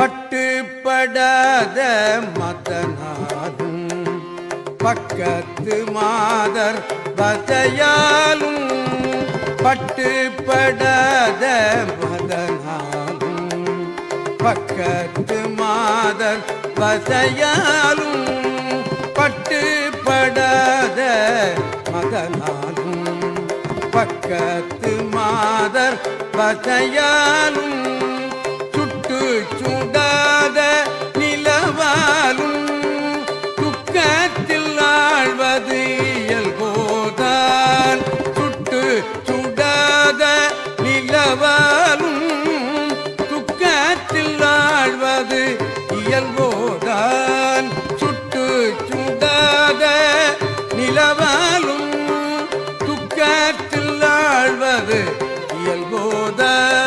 பட்டுப்படாத மதனாலும் பக்கத்து மாதர் வதையாலும் பட்டுப்படாத மதனாலும் பக்கத்து மாதர் வசையாலும் பட்டுப்படாத மதனாலும் பக்கத்து மாதர் வசையாலும் துக்கத்தில் ஆழ்வது இயல்போதான். சுட்டு சுடாத நிலவாலும் துக்கத்தில் ஆழ்வது இயல்போதான்.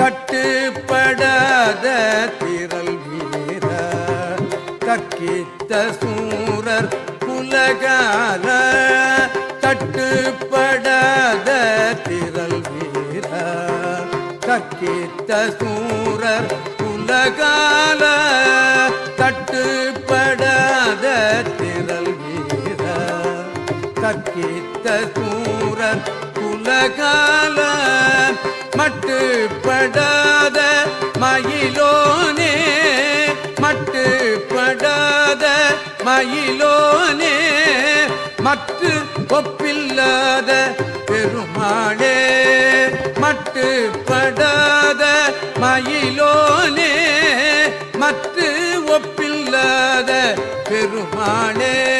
கட்டுப்படாத திரள் வீர தக்கித்த சூரர் குலகால தக்கித்த சூரர் உலகால தட்டுப்படாத திரள் வீர. தக்கித்த சூரர் உலகால மட்டுப்படாத மயிலோனே. மட்டுப்படாத மயிலோனே. மற்ற ஒப்பில்லாத பெருமாளே. மயிலோனே மற்ற ஒப்பில்லாத பெருமாளே.